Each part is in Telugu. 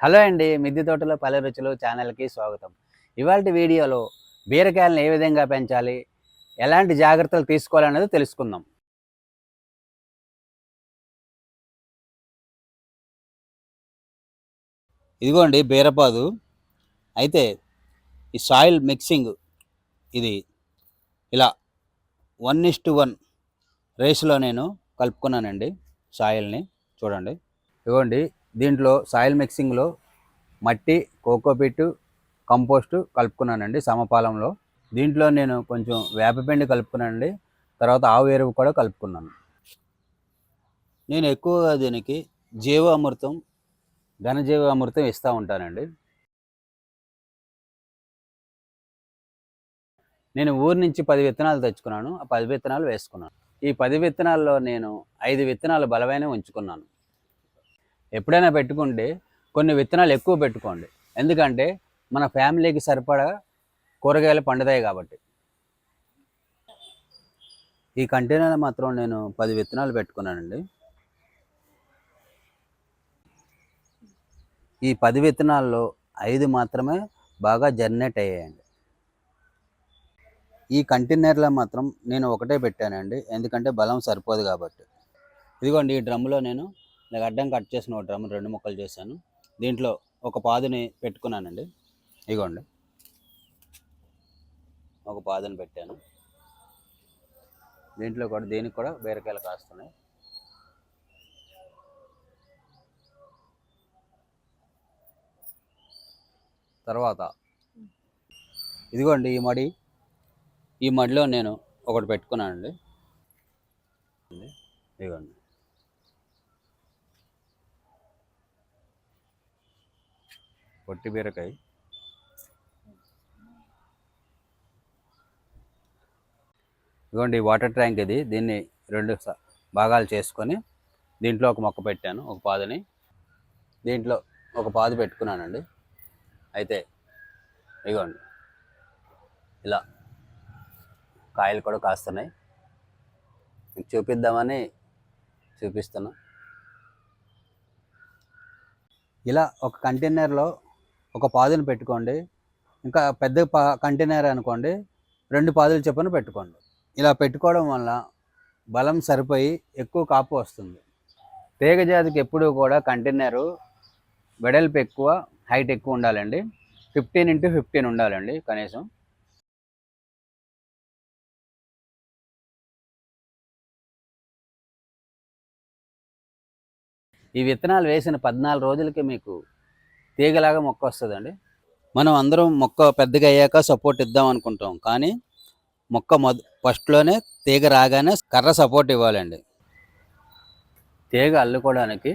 హలో అండి మిద్దె తోటలో పల్లె రుచులు ఛానల్కి స్వాగతం. ఇవాళ వీడియోలో బీరకాయలను ఏ విధంగా పెంచాలి ఎలాంటి జాగ్రత్తలు తీసుకోవాలనేది తెలుసుకుందాం. ఇదిగోండి బీరపాదు. అయితే ఈ సాయిల్ మిక్సింగ్ ఇది ఇలా వన్ ఇస్ టు వన్ రేస్లో నేను కలుపుకున్నానండి సాయిల్ని చూడండి. ఇదిగోండి దీంట్లో సాయిల్ మిక్సింగ్లో మట్టి కోకోపిట్ కంపోస్ట్ కలుపుకున్నానండి సమపాలంలో. దీంట్లో నేను కొంచెం వేపపిండి కలుపుకున్నానండి. తర్వాత ఆవు ఎరువు కూడా కలుపుకున్నాను. నేను ఎక్కువగా దీనికి జీవామృతం ఘనజీవామృతం ఇస్తూ ఉంటానండి. నేను ఊరి నుంచి పది విత్తనాలు తెచ్చుకున్నాను. ఆ పది విత్తనాలు వేసుకున్నాను. ఈ పది విత్తనాల్లో నేను ఐదు విత్తనాలు బలమైన ఉంచుకున్నాను. ఎప్పుడైనా పెట్టుకుంటే కొన్ని విత్తనాలు ఎక్కువ పెట్టుకోండి. ఎందుకంటే మన ఫ్యామిలీకి సరిపడా కూరగాయలు పండుతాయి కాబట్టి. ఈ కంటైనర్ మాత్రం నేను పది విత్తనాలు పెట్టుకున్నానండి. ఈ పది విత్తనాల్లో ఐదు మాత్రమే బాగా జర్నేట్ అయ్యాయండి. ఈ కంటైనర్లో మాత్రం నేను ఒకటే పెట్టానండి. ఎందుకంటే బలం సరిపోదు కాబట్టి. ఇదిగోండి ఈ డ్రమ్లో నేను ఇలా అడ్డం కట్ చేసిన ఒక డ్రమ్ రెండు ముక్కలు చేశాను. దీంట్లో ఒక పాదుని పెట్టుకున్నానండి. ఇదిగోండి ఒక పాదుని పెట్టాను. దీంట్లో కూడా దీనికి కూడా బీరకాయలు కాస్తున్నాయి. తర్వాత ఇదిగోండి ఈ మడి. ఈ మడిలో నేను ఒకటి పెట్టుకున్నానండి. ఇదిగోండి. పొట్టి బీరకాయ. ఇదిగోండి వాటర్ ట్యాంక్ ఇది. దీన్ని రెండు భాగాలు చేసుకొని దీంట్లో ఒక మొక్క పెట్టాను ఒక పాదుని. దీంట్లో ఒక పాదు పెట్టుకున్నానండి. అయితే ఇదిగోండి ఇలా కాయలు కూడా కాస్తున్నాయి. చూపిద్దామని చూపిస్తున్నా. ఇలా ఒక కంటైనర్లో ఒక పాదుని పెట్టుకోండి. ఇంకా పెద్ద పా కంటైనర్ అనుకోండి. రెండు పాదులు చొప్పున పెట్టుకోండి. ఇలా పెట్టుకోవడం వల్ల బలం సరిపోయి ఎక్కువ కాపు వస్తుంది. తీగ జాతికి ఎప్పుడూ కూడా కంటైనరు వెడల్పు ఎక్కువ హైట్ ఎక్కువ ఉండాలండి. ఫిఫ్టీన్ ఇంటూ ఫిఫ్టీన్ ఉండాలండి కనీసం. ఈ విత్తనాలు వేసిన పద్నాలుగు రోజులకి మీకు తీగలాగా మొక్క వస్తుందండి. మనం అందరం మొక్క పెద్దగా అయ్యాక సపోర్ట్ ఇద్దాం అనుకుంటాం. కానీ మొక్క మొద ఫస్ట్లోనే తీగ రాగానే కర్ర సపోర్ట్ ఇవ్వాలండి. తీగ అల్లుకోవడానికి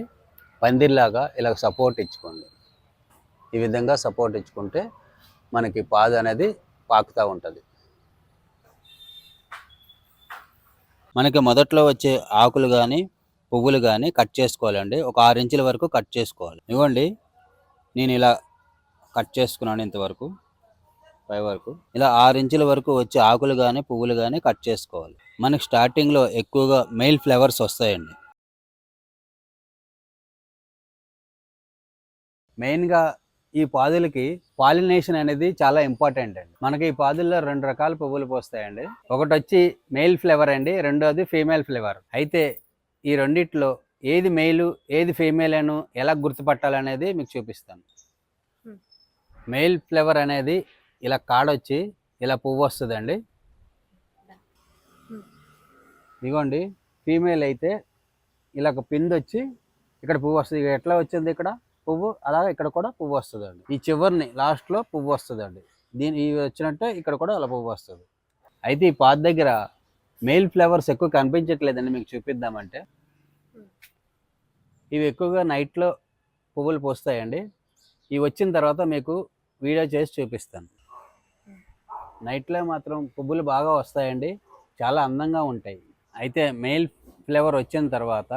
పందిర్లాగా ఇలా సపోర్ట్ ఇచ్చుకోండి. ఈ విధంగా సపోర్ట్ ఇచ్చుకుంటే మనకి పాదు అనేది పాకుతూ ఉంటుంది. మనకి మొదట్లో వచ్చే ఆకులు కానీ పువ్వులు కానీ కట్ చేసుకోవాలండి. ఒక ఆరు ఇంచుల వరకు కట్ చేసుకోవాలి. ఇవ్వండి. నేను ఇలా కట్ చేసుకున్నాను ఇంతవరకు పై వరకు. ఇలా ఆరు ఇంచుల వరకు వచ్చే ఆకులు కానీ పువ్వులు కానీ కట్ చేసుకోవాలి. మనకి స్టార్టింగ్లో ఎక్కువగా మెయిల్ ఫ్లవర్స్ వస్తాయండి. మెయిన్గా ఈ పాదులకి పాలినేషన్ అనేది చాలా ఇంపార్టెంట్ అండి. మనకి ఈ పాదుల్లో రెండు రకాల పువ్వులు పోస్తాయండి. ఒకటి వచ్చి మెయిల్ ఫ్లేవర్ అండి రెండోది ఫీమేల్ ఫ్లేవర్ అయితే ఈ రెండిట్లో ఏది మెయిల్ ఏది ఫీమేల్ అని ఎలా గుర్తుపట్టాలనేది మీకు చూపిస్తాను. మెయిల్ ఫ్లేవర్ అనేది ఇలా కాడొచ్చి ఇలా పువ్వు వస్తుందండి. ఇదిగోండి ఫీమేల్ అయితే ఇలా వచ్చి ఇక్కడ పువ్వు వస్తుంది. ఎట్లా వచ్చింది ఇక్కడ? పువ్వు అలాగే ఇక్కడ కూడా పువ్వు వస్తుందండి. ఈ చివరిని లాస్ట్లో పువ్వు వస్తుందండి. దీని ఇవి వచ్చినట్టే ఇక్కడ కూడా అలా పువ్వు వస్తుంది. అయితే ఈ పాత దగ్గర మెయిల్ ఫ్లేవర్స్ ఎక్కువ కనిపించట్లేదండి మీకు చూపిద్దామంటే. ఇవి ఎక్కువగా నైట్లో పువ్వులు పోస్తాయండి. ఇవి వచ్చిన తర్వాత మీకు వీడియో చేసి చూపిస్తాను. నైట్లో మాత్రం పువ్వులు బాగా వస్తాయండి. చాలా అందంగా ఉంటాయి. అయితే మెయిల్ ఫ్లేవర్ వచ్చిన తర్వాత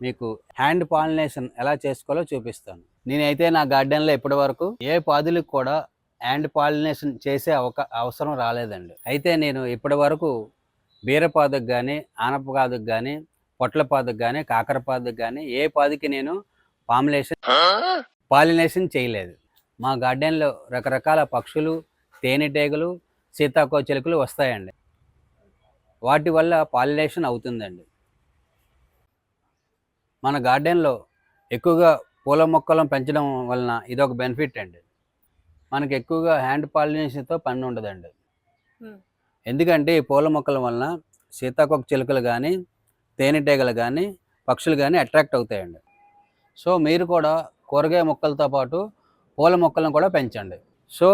మీకు హ్యాండ్ పాలినేషన్ ఎలా చేసుకోవాలో చూపిస్తాను. నేనైతే నా గార్డెన్లో ఇప్పటి వరకు ఏ పాదులకు కూడా హ్యాండ్ పాలినేషన్ చేసే అవక అవసరం రాలేదండి. అయితే నేను ఇప్పటి వరకు బీరపాదుకు కానీ ఆనపపాదుకు కానీ పొట్ల పాదుకు కానీ కాకర పాదుకు కానీ ఏ పాదుకి నేను పాములేషన్ పాలినేషన్ చేయలేదు. మా గార్డెన్లో రకరకాల పక్షులు తేనెటీగలు సీతాకోచిలుకలు వస్తాయండి. వాటి వల్ల పాలినేషన్ అవుతుందండి. మన గార్డెన్లో ఎక్కువగా పూల మొక్కలను పెంచడం వలన ఇది ఒక బెనిఫిట్ అండి. మనకి ఎక్కువగా హ్యాండ్ పాలినేషన్తో పని ఉండదండి. ఎందుకంటే ఈ పూల మొక్కల వలన సీతాకోక చిలుకలు కానీ తేనెటీగలు కానీ పక్షులు కానీ అట్రాక్ట్ అవుతాయండి. సో మీరు కూడా కూరగాయ మొక్కలతో పాటు పూల మొక్కలను కూడా పెంచండి. సో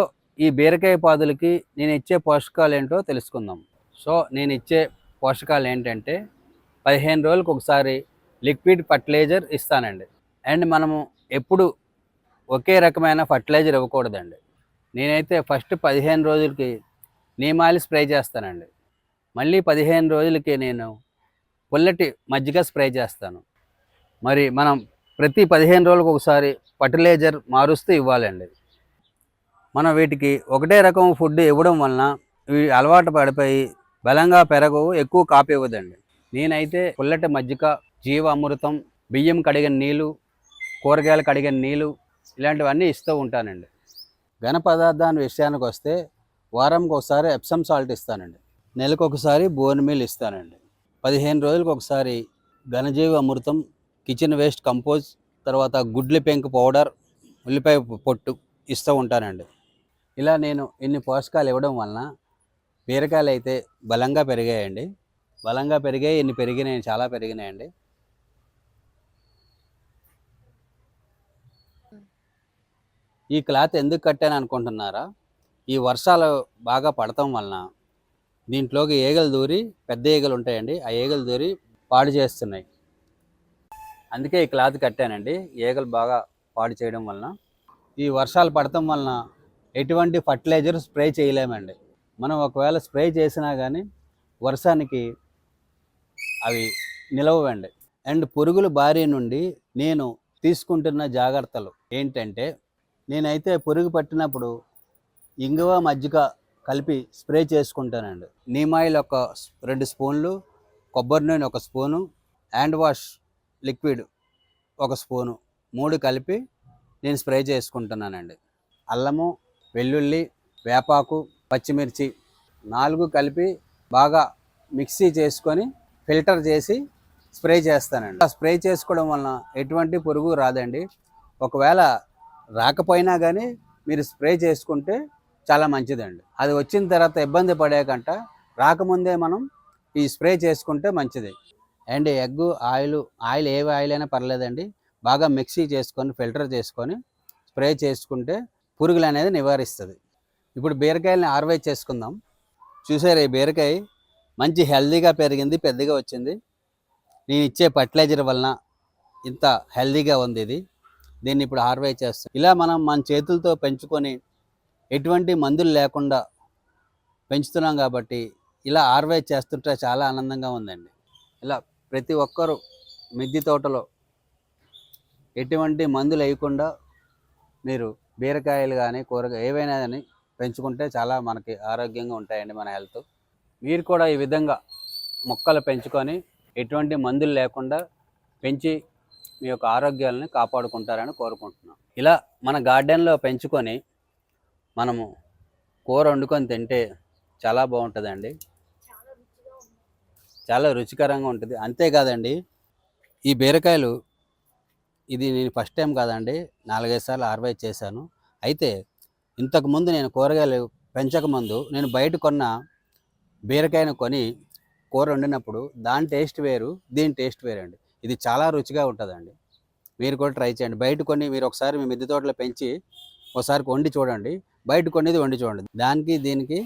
ఈ బీరకాయ పాదులకి నేను ఇచ్చే పోషకాలు ఏంటో తెలుసుకుందాం. సో నేను ఇచ్చే పోషకాలు ఏంటంటే పదిహేను రోజులకు ఒకసారి లిక్విడ్ ఫర్టిలైజర్ ఇస్తానండి. అండ్ మనము ఎప్పుడు ఒకే రకమైన ఫర్టిలైజర్ ఇవ్వకూడదండి. నేనైతే ఫస్ట్ పదిహేను రోజులకి నీమాలి స్ప్రే చేస్తానండి. మళ్ళీ పదిహేను రోజులకి నేను పుల్లటి మజ్జిగ స్ప్రే చేస్తాను. మరి మనం ప్రతి పదిహేను రోజులకు ఒకసారి ఫర్టిలైజర్ మారుస్తూ ఇవ్వాలండి. మనం వీటికి ఒకటే రకం ఫుడ్ ఇవ్వడం వలన ఇవి అలవాటు పడిపోయి బలంగా పెరగవు ఎక్కువ కాపు ఇవ్వదండి. నేనైతే పుల్లటి మజ్జిగ జీవ అమృతం బియ్యం కడిగిన నీళ్ళు కూరగాయలు కడిగిన నీళ్ళు ఇలాంటివన్నీ ఇస్తూ ఉంటానండి. ఘన పదార్థాన్ని విషయానికి వస్తే వారంకి ఒకసారి ఎప్సమ్ సాల్ట్ ఇస్తానండి. నెలకు ఒకసారి బోన్ మీల్ ఇస్తానండి. పదిహేను రోజులకు ఒకసారి ఘనజీవి అమృతం కిచెన్ వేస్ట్ కంపోజ్ తర్వాత గుడ్లు పెంకు పౌడర్ ఉల్లిపాయ పొట్టు ఇస్తూ ఉంటానండి. ఇలా నేను ఇన్ని పోషకాలు ఇవ్వడం వలన బీరకాయలు అయితే బలంగా పెరిగాయండి. బలంగా పెరిగాయి ఇన్ని పెరిగినాయి చాలా పెరిగినాయండి. ఈ క్లాత్ ఎందుకు కట్టాను అనుకుంటున్నారా? ఈ వర్షాలు బాగా పడటం వలన దీంట్లోకి ఈగలు దూరి పెద్ద ఈగలు ఉంటాయండి. ఆ ఈగలు దూరి పాడు చేస్తున్నాయి. అందుకే ఈ క్లాత్ కట్టానండి. ఈగలు బాగా పాడు చేయడం వలన. ఈ వర్షాలు పడటం వలన ఎటువంటి ఫర్టిలైజర్ స్ప్రే చేయలేమండి. మనం ఒకవేళ స్ప్రే చేసినా కానీ వర్షానికి అవి నిలవండి అండ్ పురుగుల బారి నుండి నేను తీసుకుంటున్న జాగ్రత్తలు ఏంటంటే నేనైతే పురుగు పట్టినప్పుడు ఇంగువ మజ్జిగ కలిపి స్ప్రే చేసుకుంటానండి. నీమ్ ఆయిల్ ఒక రెండు స్పూన్లు కొబ్బరి నూనె ఒక స్పూను హ్యాండ్ వాష్ లిక్విడ్ ఒక స్పూను మూడు కలిపి నేను స్ప్రే చేసుకుంటున్నానండి. అల్లము వెల్లుల్లి వేపాకు పచ్చిమిర్చి నాలుగు కలిపి బాగా మిక్సీ చేసుకొని ఫిల్టర్ చేసి స్ప్రే చేస్తానండి. ఆ స్ప్రే చేసుకోవడం వలన ఎటువంటి పురుగు రాదండి. ఒకవేళ రాకపోయినా కానీ మీరు స్ప్రే చేసుకుంటే చాలా మంచిదండి. అది వచ్చిన తర్వాత ఇబ్బంది పడేకంట రాకముందే మనం ఈ స్ప్రే చేసుకుంటే మంచిది. అండ్ ఎగ్ ఆయిల్ ఆయిల్ ఏ ఆయిల్ అయినా పర్లేదండి. బాగా మిక్సీ చేసుకొని ఫిల్టర్ చేసుకొని స్ప్రే చేసుకుంటే పురుగులు అనేది నివారిస్తుంది. ఇప్పుడు బీరకాయలని ఆర్వై చేసుకుందాం. చూసారు ఈ బీరకాయ? మంచి హెల్దీగా పెరిగింది పెద్దగా వచ్చింది. నేను ఇచ్చే ఫర్టిలైజర్ వలన ఇంత హెల్దీగా ఉంది ఇది. దీన్ని ఇప్పుడు హార్వై చేస్తాం. ఇలా మనం మన చేతులతో పెంచుకొని ఎటువంటి మందులు లేకుండా పెంచుతున్నాం కాబట్టి ఇలా ఆర్వే చేస్తుంటే చాలా ఆనందంగా ఉందండి. ఇలా ప్రతి ఒక్కరూ మిద్ది తోటలో ఎటువంటి మందులు వేయకుండా మీరు బీరకాయలు కానీ కూరగాయ ఏవైనా కానీ పెంచుకుంటే చాలా మనకి ఆరోగ్యంగా ఉంటాయండి మన హెల్త్. మీరు కూడా ఈ విధంగా మొక్కలు పెంచుకొని ఎటువంటి మందులు లేకుండా పెంచి మీ యొక్క ఆరోగ్యాలను కాపాడుకుంటారని కోరుకుంటున్నాం. ఇలా మన గార్డెన్లో పెంచుకొని మనము కూర వండుకొని తింటే చాలా బాగుంటుందండి. చాలా రుచికరంగా ఉంటుంది. అంతేకాదండి ఈ బీరకాయలు ఇది నేను ఫస్ట్ టైం కాదండి నాలుగైదు సార్లు హార్వై చేశాను. అయితే ఇంతకుముందు నేను కూరగాయలు పెంచకముందు నేను బయట కొన్న బీరకాయను కొని కూర వండినప్పుడు దాని టేస్ట్ వేరు దీని టేస్ట్ వేరండి. ఇది చాలా రుచిగా ఉంటుందండి. మీరు కూడా ట్రై చేయండి. బయట కొన్ని మీరు ఒకసారి మీ మిద్దె తోటలో పెంచి ఒకసారి వండి చూడండి. బయట కొనేది వండి చూడండి. దానికి దీనికి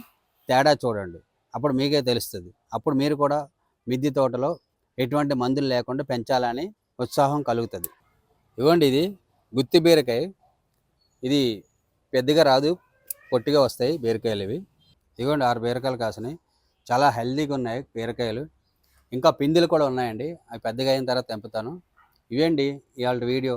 తేడా చూడండి. అప్పుడు మీకే తెలుస్తుంది. అప్పుడు మీరు కూడా మిద్ది తోటలో ఎటువంటి మందులు లేకుండా పెంచాలని ఉత్సాహం కలుగుతుంది. ఇవ్వండి ఇది. గుత్తి బీరకాయ. ఇది పెద్దగా రాదు. పొట్టిగా వస్తాయి బీరకాయలు ఇవి. ఇదిగోండి ఆరు బీరకాయలు కాసినాయి. చాలా హెల్దీగా ఉన్నాయి బీరకాయలు. ఇంకా పిందెలు కూడా ఉన్నాయండి. అవి పెద్దగా అయిన తర్వాత తెంపుతాను. ఇవేండి ఇవాళ వీడియో.